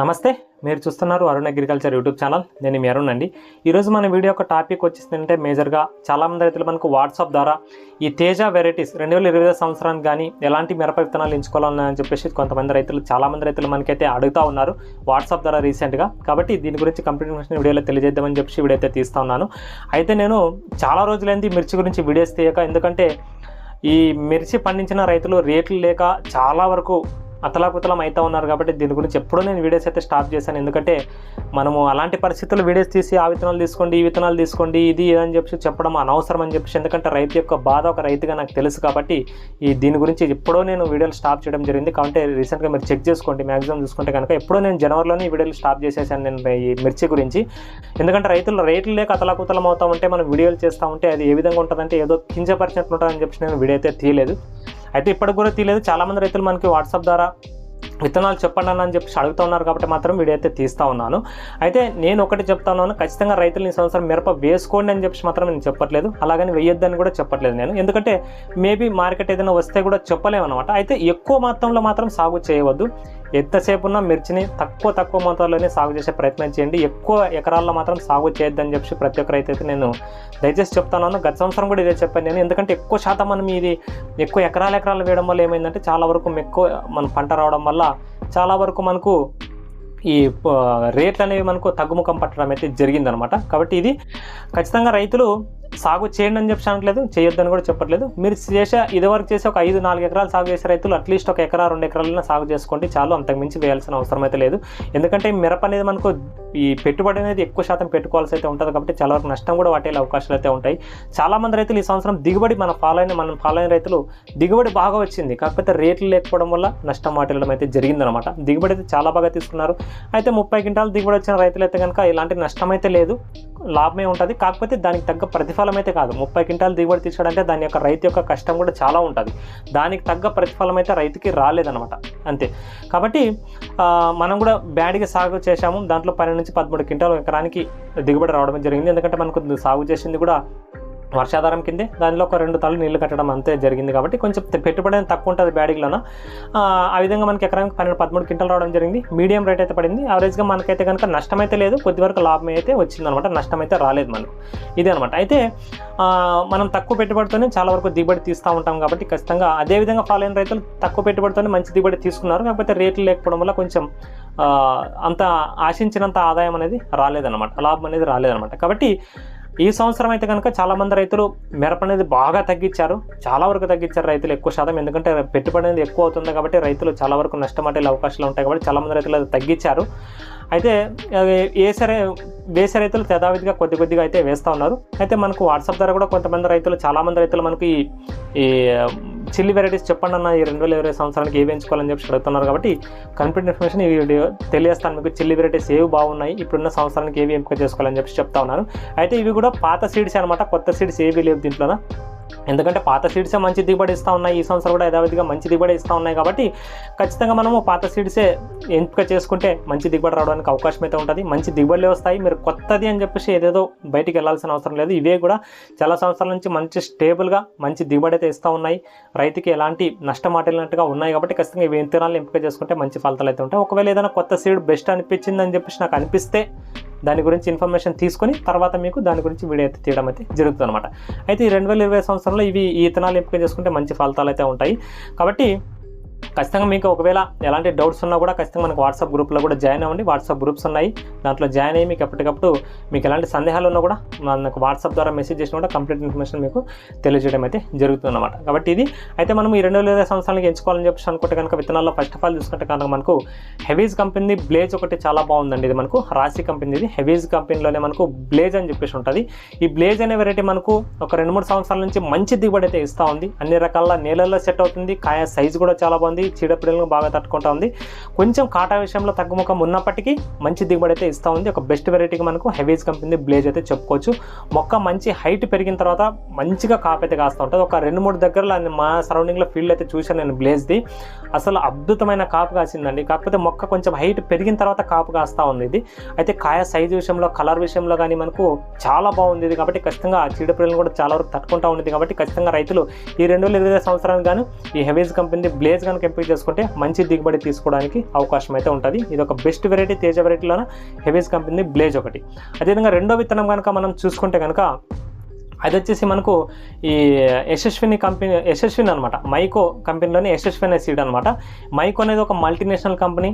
నమస్తే మీరు చూస్తున్నారు అరుణ్ అగ్రికల్చర్ యూట్యూబ్ ఛానల్. నేను మీ అరుణ్ అండి. ఈరోజు మన వీడియో యొక్క టాపిక్ వచ్చేసిందంటే మేజర్గా చాలామంది రైతులు మనకు వాట్సాప్ ద్వారా ఈ తేజ వెరైటీస్ రెండు వేల ఇరవై సంవత్సరానికి కానీ ఎలాంటి మిరప విత్తనాలు ఎంచుకోవాలని చెప్పేసి కొంతమంది రైతులు చాలామంది రైతులు మనకైతే అడుగుతా ఉన్నారు వాట్సాప్ ద్వారా రీసెంట్గా కాబట్టి దీని గురించి కంప్లీట్ ఇన్ఫర్మేషన్ వీడియోలో తెలియజేద్దామని చెప్పి వీడియో అయితే తీస్తా ఉన్నాను. అయితే నేను చాలా రోజులైంది మిర్చి గురించి వీడియోస్ తీయక ఎందుకంటే ఈ మిర్చి పండించిన రైతులు రేట్లు లేక చాలా వరకు అతలాకుతలం అవుతూ ఉన్నారు కాబట్టి దీని గురించి ఎప్పుడూ నేను వీడియోస్ అయితే స్టాప్ చేశాను. ఎందుకంటే మనము అలాంటి పరిస్థితుల్లో వీడియోస్ తీసి ఆ విత్తనాలు తీసుకోండి ఈ విత్తనాలు తీసుకోండి ఇది ఇదని చెప్పి చెప్పడం అనవసరం అని చెప్పేసి ఎందుకంటే రైతు యొక్క బాధ ఒక రైతుగా నాకు తెలుసు కాబట్టి ఈ దీని గురించి ఎప్పుడో నేను వీడియోలు స్టాప్ చేయడం జరిగింది. కాబట్టి రీసెంట్గా మీరు చెక్ చేసుకోండి మ్యాక్సిమం చూసుకుంటే కనుక ఎప్పుడో నేను జనవరిలోనే ఈ వీడియోలు స్టాప్ చేసేసాను నేను ఈ మిర్చి గురించి. ఎందుకంటే రైతులు రేట్లు లేక అతలాకుతలం అవుతా ఉంటే మనం వీడియోలు చేస్తూ ఉంటే అది ఏ విధంగా ఉంటుందంటే ఏదో కించపరిచినట్లు ఉంటుందని చెప్పి నేను వీడియో అయితే తీయలేదు. అయితే ఇప్పటికి కూడా తీయలేదు. చాలామంది రైతులు మనకి వాట్సాప్ ద్వారా విత్తనాలు చెప్పండి అని చెప్పి అడుగుతా ఉన్నారు కాబట్టి మాత్రం వీడియో అయితే తీస్తా ఉన్నాను. అయితే నేను ఒకటి చెప్తా ఉన్నాను. ఖచ్చితంగా రైతులు ఈ సంవత్సరం మిరప వేసుకోండి అని చెప్పి మాత్రం నేను చెప్పట్లేదు. అలాగని వేయొద్దని కూడా చెప్పట్లేదు నేను. ఎందుకంటే మేబీ మార్కెట్ ఏదైనా వస్తే కూడా చెప్పలేము అనమాట అయితే ఎక్కువ మొత్తంలో మాత్రం సాగు చేయవద్దు. ఎంతసేపు ఉన్న మిర్చిని తక్కువ తక్కువ మొత్తంలోనే సాగు చేసే ప్రయత్నం చేయండి. ఎక్కువ ఎకరాల్లో మాత్రం సాగు చేయొద్దని చెప్పి ప్రతి ఒక్క రైతు అయితే నేను దయచేసి చెప్తాను గత సంవత్సరం కూడా ఇదే చెప్పాను నేను. ఎందుకంటే ఎక్కువ శాతం మనం ఇది ఎక్కువ ఎకరాల ఎకరాలు వేయడం వల్ల ఏమైందంటే చాలా వరకు ఎక్కువ మన పంట రావడం వల్ల చాలా వరకు మనకు ఈ రేట్లు అనేవి మనకు తగ్గుముఖం పట్టడం అయితే జరిగిందనమాట. కాబట్టి ఇది ఖచ్చితంగా రైతులు సాగు చేయండి అని చెప్పి అనట్లేదు చేయొద్దని కూడా చెప్పట్లేదు. మీరు చేసే ఇదివరకు చేసే ఒక ఐదు నాలుగు ఎకరాలు సాగు చేసే రైతులు అట్లీస్ట్ ఒక ఎకరా రెండు ఎకరాలైనా సాగు చేసుకోండి. చాలు అంతకు మించి వేయాల్సిన అవసరం అయితే లేదు. ఎందుకంటే మిరప అనేది మనకు ఈ పెట్టుబడి అనేది ఎక్కువ శాతం పెట్టుకోవాల్సి అయితే ఉంటుంది కాబట్టి చాలా వరకు నష్టం కూడా వాటే అవకాశాలు అయితే ఉంటాయి. చాలామంది రైతులు ఈ సంవత్సరం దిగుబడి మన ఫాలో అయిన మనం ఫాలో అయిన రైతులు దిగుబడి బాగా వచ్చింది. కాకపోతే రేట్లు లేకపోవడం వల్ల నష్టం వాటిల్లడం అయితే జరిగిందనమాట. దిగుబడి అయితే చాలా బాగా తీసుకున్నారు. అయితే ముప్పై క్వింటాలు దిగుబడి వచ్చిన రైతులు అయితే కనుక ఇలాంటి నష్టం అయితే లేదు. లాభమే ఉంటుంది. కాకపోతే దానికి తగ్గ ప్రతిఫలం అయితే కాదు. ముప్పై క్వింటాలు దిగుబడి తీసుకోవడంటే దాని యొక్క రైతు యొక్క కష్టం కూడా చాలా ఉంటుంది. దానికి తగ్గ ప్రతిఫలం అయితే రైతుకి రాలేదనమాట అంతే. కాబట్టి మనం కూడా బ్యాడ్గా సాగు చేశాము. దాంట్లో పన్నెండు నుంచి పదమూడు క్వింటాలు ఎకరానికి దిగుబడి రావడం జరిగింది. ఎందుకంటే మనకు సాగు చేసింది కూడా వర్షాధారం కిందే దానిలో ఒక రెండు తలలు నీళ్ళు కట్టడం అంతే జరిగింది కాబట్టి కొంచెం పెట్టుబడి అనేది తక్కువ ఉంటుంది బ్యాడిగ్లోన. ఆ విధంగా మనకి ఎకరానికి పన్నెండు పదమూడు క్వింటల్ రావడం జరిగింది. మీడియం రేట్ అయితే పడింది. యావరేజ్గా మనకైతే కనుక నష్టం అయితే లేదు. కొద్ది వరకు లాభం అయితే వచ్చిందనమాట. నష్టం అయితే రాలేదు మనకు. ఇదే అనమాట. అయితే మనం తక్కువ పెట్టుబడితోనే చాలా వరకు దిగుబడి తీస్తూ ఉంటాం కాబట్టి ఖచ్చితంగా అదే విధంగా ఫాలో అయిన రైతులు తక్కువ పెట్టుబడితోనే మంచి దిగుబడి తీసుకున్నారు. కాకపోతే రేట్లు లేకపోవడం వల్ల కొంచెం అంత ఆశించినంత ఆదాయం అనేది రాలేదన్నమాట లాభం అనేది రాలేదన్నమాట కాబట్టి ఈ సంవత్సరం అయితే కనుక చాలామంది రైతులు మిరప అనేది బాగా తగ్గించారు. చాలా వరకు తగ్గించారు రైతులు ఎక్కువ శాతం. ఎందుకంటే పెట్టుబడి అనేది ఎక్కువ అవుతుంది కాబట్టి రైతులు చాలా వరకు నష్టం నష్టమటే అవకాశాలు ఉంటాయి కాబట్టి చాలామంది రైతులు అది తగ్గించారు. అయితే వేసే వేసే రైతులు యథావిధిగా కొద్ది కొద్దిగా అయితే వేస్తూ ఉన్నారు. అయితే మనకు వాట్సాప్ ద్వారా కూడా కొంతమంది రైతులు చాలామంది రైతులు మనకి ఈ చిల్లి వెరైటీస్ చెప్పండి అన్న ఈ రెండు వేల ఇరవై సంవత్సరానికి ఏవి ఎంచుకోవాలని చెప్పి అడుగుతున్నారు కాబట్టి కంప్లీట్ ఇన్ఫర్మేషన్ ఈ వీడియో తెలియస్తాను మీకు చిల్లి వెరైటీస్ ఏవి బాగున్నాయి ఇప్పుడున్న సంవత్సరానికి ఏవి ఎంపిక చేసుకోవాలని చెప్పి చెప్తా ఉన్నాను. అయితే ఇవి కూడా పాత సీడ్స్ అనమాట కొత్త సీడ్స్ ఏవి లేవు దీంట్లోన. ఎందుకంటే పాత సీడ్సే మంచి దిగుబడి ఇస్తూ ఉన్నాయి. ఈ సంవత్సరం కూడా యథావిధిగా మంచి దిగుబడి ఇస్తూ ఉన్నాయి కాబట్టి ఖచ్చితంగా మనము పాత సీడ్సే ఎంపిక చేసుకుంటే మంచి దిగుబడి రావడానికి అవకాశం అయితే ఉంటుంది. మంచి దిగుబడులు వస్తాయి. మీరు కొత్తది అని చెప్పేసి ఏదేదో బయటికి వెళ్ళాల్సిన అవసరం లేదు. ఇవే కూడా చాలా సంవత్సరాల నుంచి మంచి స్టేబుల్గా మంచి దిగుబడి అయితే ఇస్తూ ఉన్నాయి. రైతుకి ఎలాంటి నష్టం వాటిల్లినట్టుగా ఉన్నాయి కాబట్టి ఖచ్చితంగా ఇవి విత్తనాలను ఎంపిక చేసుకుంటే మంచి ఫలితాలు అయితే ఉంటాయి. ఒకవేళ ఏదైనా కొత్త సీడ్ బెస్ట్ అనిపించింది అని చెప్పేసి నాకు అనిపిస్తే దాని గురించి ఇన్ఫర్మేషన్ తీసుకొని తర్వాత మీకు దాని గురించి వీడియో అయితే తీయడం అయితే జరుగుతుంది అనమాట అయితే ఈ రెండు వేల ఇరవై సంవత్సరంలో ఇవి ఈ ఇతనాలు ఎంపిక చేసుకుంటే మంచి ఫలితాలు అయితే ఉంటాయి. కాబట్టి ఖచ్చితంగా మీకు ఒకవేళ ఎలాంటి డౌట్స్ ఉన్నా కూడా ఖచ్చితంగా మనకు వాట్సాప్ గ్రూప్లో కూడా జాయిన్ అవ్వండి. వాట్సాప్ గ్రూప్స్ ఉన్నాయి. దాంట్లో జాయిన్ అయ్యి మీకు ఎప్పటికప్పుడు మీకు ఎలాంటి సందేహాలు ఉన్నా కూడా మనకు వాట్సాప్ ద్వారా మెసేజ్ చేసినా కూడా కంప్లీట్ ఇన్ఫర్మేషన్ మీకు తెలియజేయడం అయితే జరుగుతుందన్నమాట. కాబట్టి ఇది. అయితే మనం ఈ రెండు వేల ఇరవై సంవత్సరాలకి ఎంచుకోవాలని చెప్పేసి అనుకుంటే కనుక విత్తనాల్లో ఫస్ట్ ఆఫ్ ఆల్ చూసుకుంటే కనుక మనకు హెవీజ్ కంపెనీ బ్లేజ్ ఒకటి చాలా బాగుందండి. ఇది మనకు రాశి కంపెనీ ఇది హెవీజ్ కంపెనీలోనే మనకు బ్లేజ్ అని చెప్పేసి ఉంటుంది. ఈ బ్లేజ్ అనే వెరైటీ మనకు ఒక రెండు మూడు సంవత్సరాల నుంచి మంచి దిగుబడి అయితే ఇస్తూ ఉంది. అన్ని రకాల నేలల్లో సెట్ అవుతుంది. కాయ సైజు కూడా చాలా బాగుంది. చీడపిడలను బాగా తట్టుకుంటా ఉంది. కొంచెం కాటా విషయంలో తగ్గుముఖం ఉన్నప్పటికీ మంచి దిగుబడి అయితే ఇస్తూ ఉంది. ఒక బెస్ట్ వెరైటీకి మనకు హెవీస్ కంపెనీ బ్లేజ్ అయితే చెప్పుకోవచ్చు. మొక్క మంచి హైట్ పెరిగిన తర్వాత మంచిగా కాపు అయితే కాస్తూ ఉంటుంది. ఒక రెండు మూడు దగ్గరలో మా సరౌండింగ్లో ఫీల్డ్ అయితే చూశాను నేను బ్లేజ్ది. అసలు అద్భుతమైన కాపు కాసిందండి. కాకపోతే మొక్క కొంచెం హైట్ పెరిగిన తర్వాత కాపు కాస్తూ ఉంది ఇది. అయితే కాయ సైజు విషయంలో కలర్ విషయంలో కానీ మనకు చాలా బాగుంది ఇది. కాబట్టి ఖచ్చితంగా చీడపీడలను చీడపిల్లలు కూడా చాలా వరకు తట్టుకుంటా ఉంది. కాబట్టి ఖచ్చితంగా రైతులు ఈ రెండు వేల ఇరవై సంవత్సరానికి గాను ఈ హెవీస్ కంపెనీ బ్లేజ్ కనుక కనుక ఎంపిక చేసుకుంటే మంచి దిగుబడి తీసుకోవడానికి అవకాశం అయితే ఉంటుంది. ఇది ఒక బెస్ట్ వెరైటీ తేజ వెరైటీలోన హెవీస్ కంపెనీ బ్లేజ్ ఒకటి. అదేవిధంగా రెండో విత్తనం కనుక మనం చూసుకుంటే కనుక అది వచ్చేసి మనకు ఈ యశస్విని కంపెనీ యశస్విని అనమాట మైకో కంపెనీలోని యశస్విని సీడ్ అనమాట మైకో అనేది ఒక మల్టీనేషనల్ కంపెనీ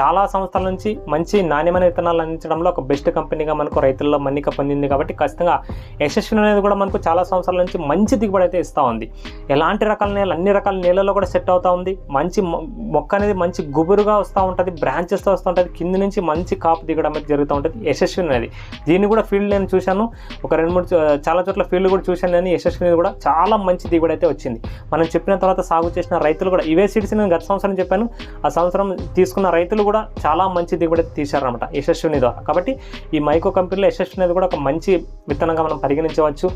చాలా సంవత్సరాల నుంచి మంచి నాణ్యమైన విత్తనాలు అందించడంలో ఒక బెస్ట్ కంపెనీగా మనకు రైతుల్లో మన్నిక పొందింది కాబట్టి ఖచ్చితంగా యశస్విని అనేది కూడా మనకు చాలా సంవత్సరాల నుంచి మంచి దిగుబడి అయితే ఇస్తూ ఉంది. ఎలాంటి రకాల నేల అన్ని రకాల నేలలో కూడా సెట్ అవుతూ ఉంది. మంచి మొక్క అనేది మంచి గుబురుగా వస్తూ ఉంటుంది బ్రాంచెస్తో వస్తూ ఉంటుంది. కింది నుంచి మంచి కాపు దిగడం అనేది జరుగుతూ ఉంటుంది. యశస్విని అనేది. దీన్ని కూడా ఫీల్డ్ నేను చూశాను. ఒక రెండు మూడు చో- చాలా చోట్ల ఫీల్డ్ కూడా చూశాను నేను. యశస్విని కూడా చాలా మంచి దిగుబడి అయితే వచ్చింది. మనం చెప్పిన తర్వాత సాగు చేసిన రైతులు కూడా ఇవే సీడ్స్ నేను గత సంవత్సరం చెప్పాను. ఆ సంవత్సరం తీసుకున్న రైతులు కూడా చాలా మంచి దిగుబడి తీశారనమాట యశస్విని ద్వారా. కాబట్టి ఈ మైకో కంపెనీలో యశస్విని అనేది కూడా ఒక మంచి విత్తనంగా మనం పరిగణించవచ్చు.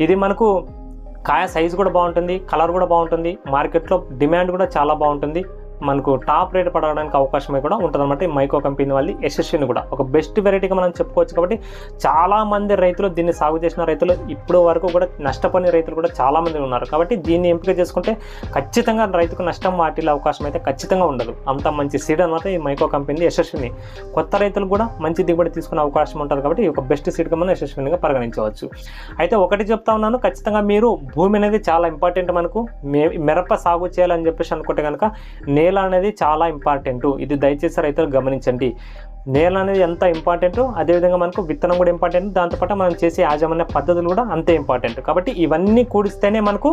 ఇది మనకు కాయ సైజు కూడా బాగుంటుంది కలర్ కూడా బాగుంటుంది మార్కెట్లో డిమాండ్ కూడా చాలా బాగుంటుంది. మనకు టాప్ రేట్ పడడానికి అవకాశం కూడా ఉంటుంది అనమాట ఈ మైకో కంపెనీ వాళ్ళది ఎస్ఎస్సీని కూడా. ఒక బెస్ట్ వెరైటీగా మనం చెప్పుకోవచ్చు కాబట్టి చాలామంది రైతులు దీన్ని సాగు చేసిన రైతులు ఇప్పుడు వరకు కూడా నష్టపోయిన రైతులు కూడా చాలా మంది ఉన్నారు. కాబట్టి దీన్ని ఎంపిక చేసుకుంటే ఖచ్చితంగా రైతుకు నష్టం వాటిల్లే అవకాశం అయితే ఖచ్చితంగా ఉండదు. అంత మంచి సీడ్ అనమాట ఈ మైకో కంపెనీ యశస్విని. కొత్త రైతులు కూడా మంచి దిగుబడి తీసుకునే అవకాశం ఉంటుంది కాబట్టి ఈ ఒక బెస్ట్ సీడ్గా మనం యశస్వినిగా పరిగణించవచ్చు. అయితే ఒకటి చెప్తా ఉన్నాను ఖచ్చితంగా మీరు భూమి అనేది చాలా ఇంపార్టెంట్ మనకు. మే- మిరప సాగు చేయాలని చెప్పేసి అనుకుంటే కనుక నేల అనేది చాలా ఇంపార్టెంట్. ఇది దయచేసి రైతులు గమనించండి. నేల అనేది ఎంత ఇంపార్టెంట్ అదేవిధంగా మనకు విత్తనం కూడా ఇంపార్టెంట్. దాంతోపాటు మనం చేసే యాజమాన్య పద్ధతులు కూడా అంతే ఇంపార్టెంట్. కాబట్టి ఇవన్నీ కూడిస్తేనే మనకు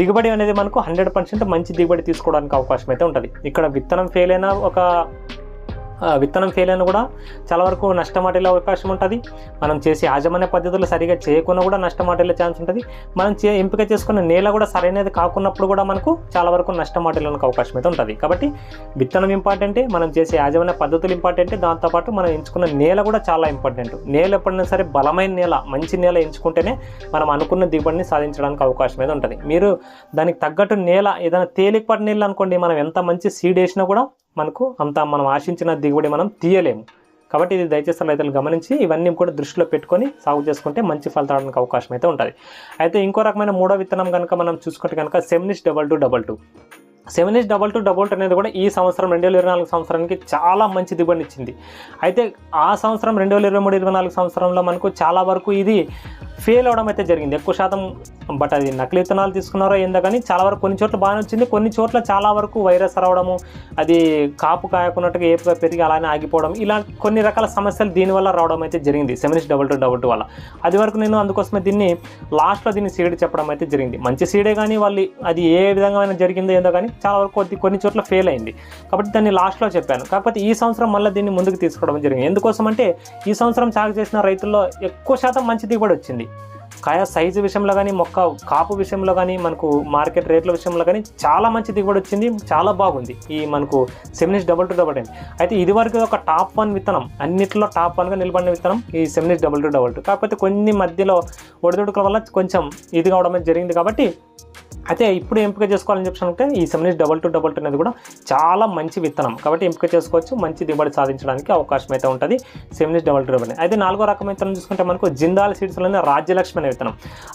దిగుబడి అనేది మనకు హండ్రెడ్ పర్సెంట్ మంచి దిగుబడి తీసుకోవడానికి అవకాశం అయితే ఉంటుంది. ఇక్కడ విత్తనం ఫెయిల్ అయినా ఒక విత్తనం ఫెయిల్ అయినా కూడా. చాలా వరకు నష్టమాటలే అవకాశం ఉంటుంది. మనం చేసే యాజమాన్య పద్ధతులు సరిగా చేయకుండా కూడా నష్టమాటలే ఛాన్స్ ఉంటుంది. మనం చే ఎంపిక చేసుకున్న నేల కూడా సరైనది కాకున్నప్పుడు కూడా మనకు చాలా వరకు నష్టమాటలకు అవకాశం అయితే ఉంటుంది. కాబట్టి విత్తనం ఇంపార్టెంటే మనం చేసే యాజమాన్య పద్ధతులు ఇంపార్టెంటే దాంతోపాటు మనం ఎంచుకున్న నేల కూడా చాలా ఇంపార్టెంట్. నేల ఎప్పుడైనా సరే బలమైన నేల మంచి నేల ఎంచుకుంటేనే మనం అనుకున్న దిగుబడిని సాధించడానికి అవకాశం అయితే ఉంటుంది. మీరు దానికి తగ్గట్టు నేల ఏదైనా తేలికపాటి నేల అనుకోండి మనం ఎంత మంచి సీడ్ వేసినా కూడా మనకు అంత మనం ఆశించిన దిగుబడి మనం తీయలేము. కాబట్టి ఇది దయచేసి రైతులు గమనించి ఇవన్నీ కూడా దృష్టిలో పెట్టుకొని సాగు చేసుకుంటే మంచి ఫలితం రావడానికి అవకాశం అయితే ఉంటుంది. అయితే ఇంకో రకమైన మూడో విత్తనం కనుక మనం చూసుకుంటే కనుక Seminis double two double two. Seven double two double two అనేది కూడా ఈ సంవత్సరం రెండు వేల ఇరవై నాలుగు సంవత్సరానికి చాలా మంచి దిగుబడి ఇచ్చింది అయితే ఆ సంవత్సరం రెండు వేల ఇరవై మూడు ఇరవై నాలుగు సంవత్సరంలో మనకు చాలా వరకు ఇది ఫెయిల్ అవడం అయితే జరిగింది. ఎక్కువ శాతం బట్ అది నకిలీ విత్తనాలు తీసుకున్నారో ఏందో కానీ చాలా వరకు కొన్ని చోట్ల బాగానే వచ్చింది. కొన్ని చోట్ల చాలా వరకు వైరస్ రావడము అది కాపు కాయకున్నట్టుగా ఏపుగా పెరిగి అలానే ఆగిపోవడం ఇలా కొన్ని రకాల సమస్యలు దీనివల్ల రావడం అయితే జరిగింది. Seven double two double two వల్ల. అది వరకు నేను అందుకోసమే దీన్ని లాస్ట్లో దీన్ని సీడ్ చెప్పడం అయితే జరిగింది. మంచి సీడే కానీ వాళ్ళు అది ఏ విధంగా జరిగిందో ఏందో కానీ చాలా వరకు కొద్ది కొన్ని చోట్ల ఫెయిల్ అయింది. కాబట్టి దాన్ని లాస్ట్లో చెప్పాను. కాకపోతే ఈ సంవత్సరం మళ్ళీ దీన్ని ముందుకు తీసుకోవడం జరిగింది. ఎందుకోసం అంటే ఈ సంవత్సరం సాగు చేసిన రైతుల్లో ఎక్కువ శాతం మంచి దిగుబడి వచ్చింది. కాయ సైజు విషయంలో కానీ మొక్క కాపు విషయంలో కానీ మనకు మార్కెట్ రేట్ల విషయంలో కానీ చాలా మంచి దిగుబడి వచ్చింది చాలా బాగుంది. ఈ మనకు Seminis double two double ten. అయితే ఇది వరకు ఒక టాప్ వన్ విత్తనం అన్నిట్లో టాప్ వన్గా నిలబడిన విత్తనం ఈ Seminis double two double two. కాకపోతే కొన్ని మధ్యలో ఒడిదుడుకుల వల్ల కొంచెం ఇది కావడం అనేది జరిగింది కాబట్టి అయితే ఇప్పుడు ఎంపిక చేసుకోవాలని చెప్పాలంటే ఈ Seminis double two double two అనేది కూడా చాలా మంచి విత్తనం. కాబట్టి ఎంపిక చేసుకోవచ్చు మంచి దిగుబడి సాధించడానికి అవకాశం అయితే ఉంటుంది. సెమినిస్ డబల్ టూ డబల్ అయితే నాలుగో రకం విత్తనం చూసుకుంటే మనకు జిందాల్ సీడ్స్లోనే రాజ్యలక్ష్మి అనే విత్తనం.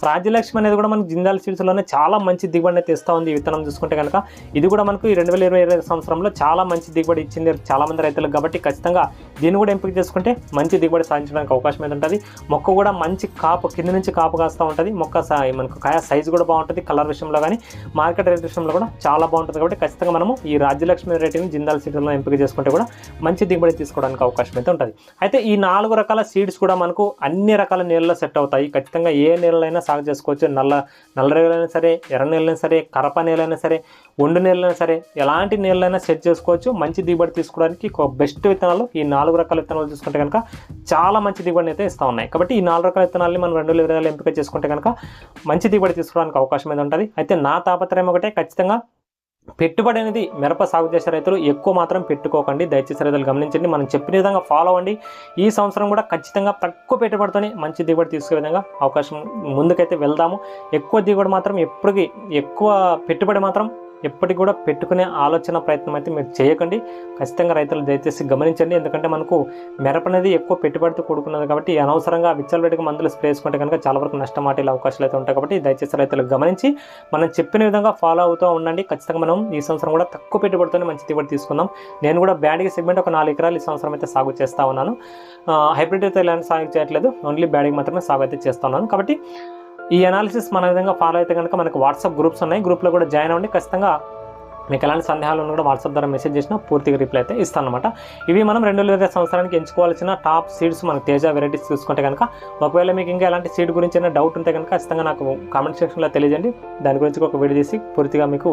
రాజ్యలక్ష్మి అనేది కూడా మనకు జిందాల్ సీడ్స్లోనే చాలా మంచి దిగుబడిని అయితే ఇస్తూ ఉంది ఈ విత్తనం చూసుకుంటే కనుక. ఇది కూడా మనకు ఈ రెండు వేల ఇరవై ఇరవై సంవత్సరంలో చాలా మంచి దిగుబడి ఇచ్చింది చాలామంది రైతులకు కాబట్టి ఖచ్చితంగా దీన్ని కూడా ఎంపిక చేసుకుంటే మంచి దిగుబడి సాధించడానికి అవకాశం అయితే ఉంటుంది. మొక్క కూడా మంచి కాపు కింద నుంచి కాపు కాస్తూ ఉంటుంది. మొక్క మనకు కాయ సైజు కూడా బాగుంటుంది. కలర్ విషయంలో కానీ మార్కెట్ రేట్ విషయంలో కూడా చాలా బాగుంటుంది కాబట్టి ఖచ్చితంగా మనము ఈ రాజ్యలక్ష్మి రేటింగ్ జిందాల్ సీడ్స్లో ఎంపిక చేసుకుంటే కూడా మంచి దిగుబడి తీసుకోవడానికి అవకాశం అయితే ఉంటుంది. అయితే ఈ నాలుగు రకాల సీడ్స్ కూడా మనకు అన్ని రకాల నీళ్ళలో సెట్ అవుతాయి. ఖచ్చితంగా ఏ నీళ్ళైనా సాగు చేసుకోవచ్చు. నల్ల నల్ల సరే ఎర్ర నీళ్ళైనా సరే కరప నేలైనా సరే ఒండు నేలైనా సరే ఎలాంటి నీళ్ళైనా సెట్ చేసుకోవచ్చు. మంచి దిగుబడి తీసుకోవడానికి ఒక బెస్ట్ విత్తనాలు ఈ నాలుగు రకాల విత్తనాలు చూసుకుంటే కనుక చాలా మంచి దిగుబడిని అయితే ఇస్తూ ఉన్నాయి. కాబట్టి ఈ నాలుగు రకాల విత్తనాలని మనం రెండు వేల ఎంపిక చేసుకుంటే కనుక మంచి దిగుబడి తీసుకోవడానికి అవకాశం అయితే ఉంటుంది. అయితే నా తాపత్రయం ఒకటే ఖచ్చితంగా పెట్టుబడి అనేది మిరప సాగు చేసే రైతులు ఎక్కువ మాత్రం పెట్టుకోకండి. దయచేసి రైతులు గమనించండి. మనం చెప్పిన విధంగా ఫాలో అవ్వండి. ఈ సంవత్సరం కూడా ఖచ్చితంగా తక్కువ పెట్టుబడితోనే మంచి దిగుబడి తీసుకునే విధంగా అవకాశం ముందుకైతే వెళ్దాము. ఎక్కువ దిగుబడి మాత్రం ఎప్పటికీ ఎక్కువ పెట్టుబడి మాత్రం ఎప్పటికి కూడా పెట్టుకునే ఆలోచన ప్రయత్నం అయితే మీరు చేయకండి. ఖచ్చితంగా రైతులు దయచేసి గమనించండి. ఎందుకంటే మనకు మెరప అనేది ఎక్కువ పెట్టుబడితో కూడుకున్నది కాబట్టి అనవసరంగా విచ్చలబెట్టుకు మందులు స్ప్రే చేసుకుంటే కనుక చాలా వరకు నష్టం వాటిల్లే అవకాశాలు అయితే ఉంటాయి కాబట్టి దయచేసి రైతులు గమనించి మనం చెప్పిన విధంగా ఫాలో అవుతూ ఉండండి. ఖచ్చితంగా మనం ఈ సంవత్సరం కూడా తక్కువ పెట్టుబడితోనే మంచి దిగుబడి తీసుకుందాం. నేను కూడా బ్యాడిగ సెగ్మెంట్ ఒక నాలుగు ఎకరాలు ఈ సంవత్సరం అయితే సాగు చేస్తా ఉన్నాను. హైబ్రిడ్ అయితే ఇలాంటి సాగు చేయట్లేదు. ఓన్లీ బ్యాడిగ మాత్రమే సాగు అయితే చేస్తా ఉన్నాను. కాబట్టి ఈ అనాలిసిస్ మన విధంగా ఫాలో అయితే కనుక మనకు వాట్సాప్ గ్రూప్స్ ఉన్నాయి. గ్రూప్లో కూడా జాయిన్ అవ్వండి. ఖచ్చితంగా మీకు ఎలాంటి సందేహాలు ఉన్నా కూడా వాట్సాప్ ద్వారా మెసేజ్ చేసినా పూర్తిగా రిప్లై అయితే ఇస్తానమాట అనమాట ఇవి మనం రెండు వేల ఇరవై సంవత్సరానికి ఎంచుకోవాల్సిన టాప్ సీడ్స్ మనకు తేజ వెరైటీస్ చూసుకుంటే కనుక ఒకవేళ మీకు ఇంకా ఎలాంటి సీడ్ గురించి అయినా డౌట్ ఉంటే కనుక ఖచ్చితంగా నాకు కామెంట్ సెక్షన్లో తెలియజేయండి. దాని గురించి ఒక వీడియో చేసి పూర్తిగా మీకు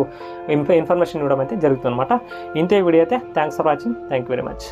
ఇన్ఫర్మేషన్ ఇవ్వడం అయితే జరుగుతుంది అనమాట ఇంతే వీడియో అయితే. Thanks for watching thank you very much